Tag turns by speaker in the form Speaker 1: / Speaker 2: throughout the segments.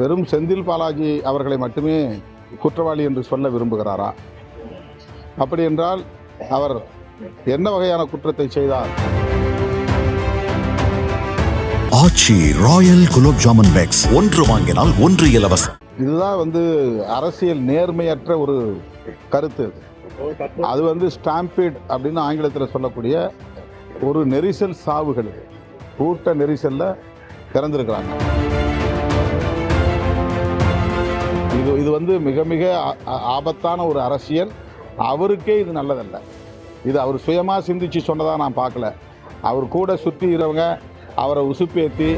Speaker 1: வெறும் செந்தில் பாலாஜி அவர்களை மட்டுமே குற்றவாளி என்று சொல்ல விரும்புகிறாரா? அப்படி என்றால் அவர் என்ன வகையான குற்றத்தை செய்தார்?
Speaker 2: Aachi royal gulab jamun packs. ஒன்று வாங்கினால் ஒன்று இலவசம்
Speaker 1: இதுதான் வந்து அரசியல் நேர்மையற்ற ஒரு கருத்து. அது வந்து ஸ்டாம்பீட் அப்படின்னு ஆங்கிலத்தில் சொல்லக்கூடிய ஒரு நெரிசல் சாவுகள். கூட்ட நெரிசல்ல பிறந்திருக்கிறாங்க. வந்து மிக மிக ஆ- ஆபத்தான ஒரு அரசியல். அவருக்கே இது நல்லதல்ல. இது அவர் சுயமாக சிந்திச்சு சொன்னதாக நான் பார்க்கல. அவர் கூட சுற்றி இருக்கிறவங்க அவரை உசுப்பேற்றி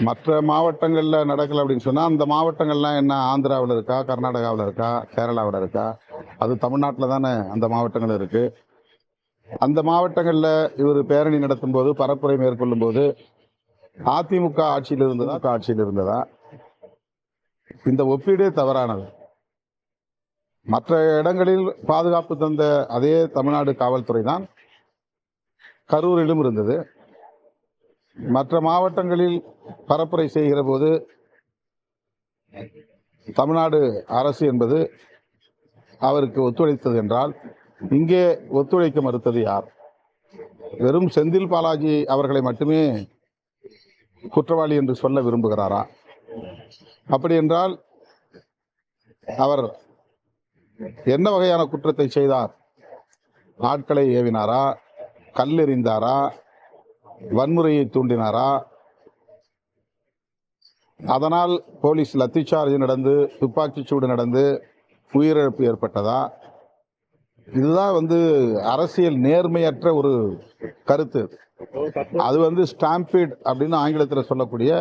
Speaker 1: மற்ற மாவட்டங்களில் நடக்கலை அப்படின்னு சொன்னால் அந்த மாவட்டங்கள்லாம் என்ன ஆந்திராவில் இருக்கா கர்நாடகாவில் இருக்கா கேரளாவில் இருக்கா? அது தமிழ்நாட்டில் தானே அந்த மாவட்டங்கள் இருக்குது அந்த மாவட்டங்களில் இவர் பேரணி நடத்தும் போது பரப்புரை மேற்கொள்ளும் போது அதிமுக ஆட்சியில் இருந்ததா ஆட்சியில் இருந்ததா இந்த ஒப்பீடே தவறானது. மற்ற இடங்களில் பாதுகாப்பு தந்த அதே தமிழ்நாடு காவல்துறை தான் கரூரிலும் இருந்தது. மற்ற மாவட்டங்களில் பரப்புரை செய்கிற போது தமிழ்நாடு அரசு என்பது அவருக்கு ஒத்துழைத்தது என்றால் இங்கே ஒத்துழைக்க மறுத்தது யார்? வெறும் செந்தில் பாலாஜி அவர்களை மட்டுமே குற்றவாளி என்று சொல்ல விரும்புகிறாரா? அப்படி என்றால் அவர் என்ன வகையான குற்றத்தை செய்தார்? ஆட்களை ஏவினாரா? கல்லெறிந்தாரா வன்முறையை தூண்டினாரா? அதனால் போலீஸ் லத்திச்சார்ஜ் நடந்து துப்பாக்கி சூடு நடந்து உயிரிழப்பு ஏற்பட்டதா? இதுதான் வந்து அரசியல் நேர்மையற்ற ஒரு கருத்து. அது வந்து ஸ்டாம்பீட் அப்படின்னு ஆங்கிலத்தில் சொல்லக்கூடிய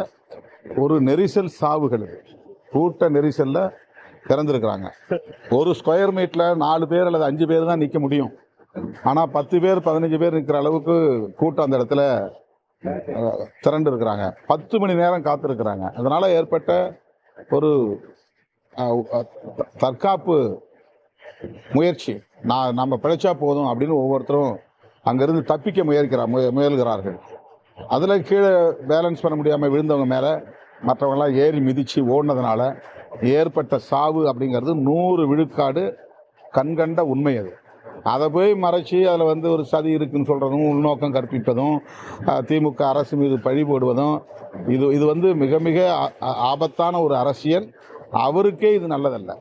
Speaker 1: ஒரு நெரிசல் சாவுகள் கூட்ட நெரிசலில் திறந்துருக்குறாங்க. ஒரு ஸ்கொயர் மீட்டில் நாலு பேர் அல்லது அஞ்சு பேர் தான் நிற்க முடியும். ஆனால் பத்து பேர் பதினஞ்சு பேர் நிற்கிற அளவுக்கு கூட்டம் அந்த இடத்துல திரண்டு இருக்கிறாங்க பத்து மணி நேரம் காத்திருக்கிறாங்க. அதனால் ஏற்பட்ட ஒரு தற்காப்பு முயற்சி. நான் நம்ம பிழைச்சா போதும் அப்படின்னு ஒவ்வொருத்தரும் அங்கிருந்து தப்பிக்க முயற்கிறா முய- முயல்கிறார்கள். அதில் கீழே பேலன்ஸ் பண்ண முடியாமல் விழுந்தவங்க மேலே மற்றவங்களாம் ஏறி மிதித்து ஓடினதுனால ஏற்பட்ட சாவு அப்படிங்கிறது நூறு விழுக்காடு கண்கண்ட உண்மை அது. அதை போய் மறைச்சி அதில் வந்து ஒரு சதி இருக்குன்னு சொல்கிறதும் உள்நோக்கம் கற்பிப்பதும் திமுக அரசு மீது பழி போடுவதும் இது இது வந்து மிக மிக ஆபத்தான ஒரு அரசியல். அவருக்கே இது நல்லதல்ல.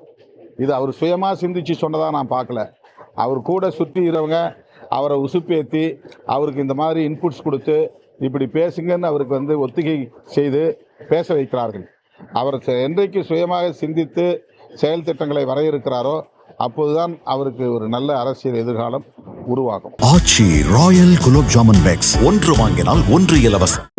Speaker 1: இது அவர் சுயமாக சிந்திச்சு சொன்னதாக நான் பார்க்கல. அவர் கூட சுற்றி இருக்கிறவங்க அவரை உசுப்பேற்றி அவருக்கு இந்த மாதிரி இன்புட்ஸ் கொடுத்து இப்படி பேசுங்கன்னு அவருக்கு வந்து ஒத்திகை செய்து பேச வைக்கிறார்கள். அவர் என்றைக்கு சுயமாக சிந்தித்து செயல் திட்டங்களை வரையறுக்கிறாரோ அப்போதுதான் அவருக்கு ஒரு நல்ல அரசியல் எதிர்காலம் உருவாகும்.
Speaker 2: ஆச்சி ராயல் குலோப் ஜாமுன் பேக்ஸ் ஒன்று வாங்கினால் ஒன்று இலவசம்.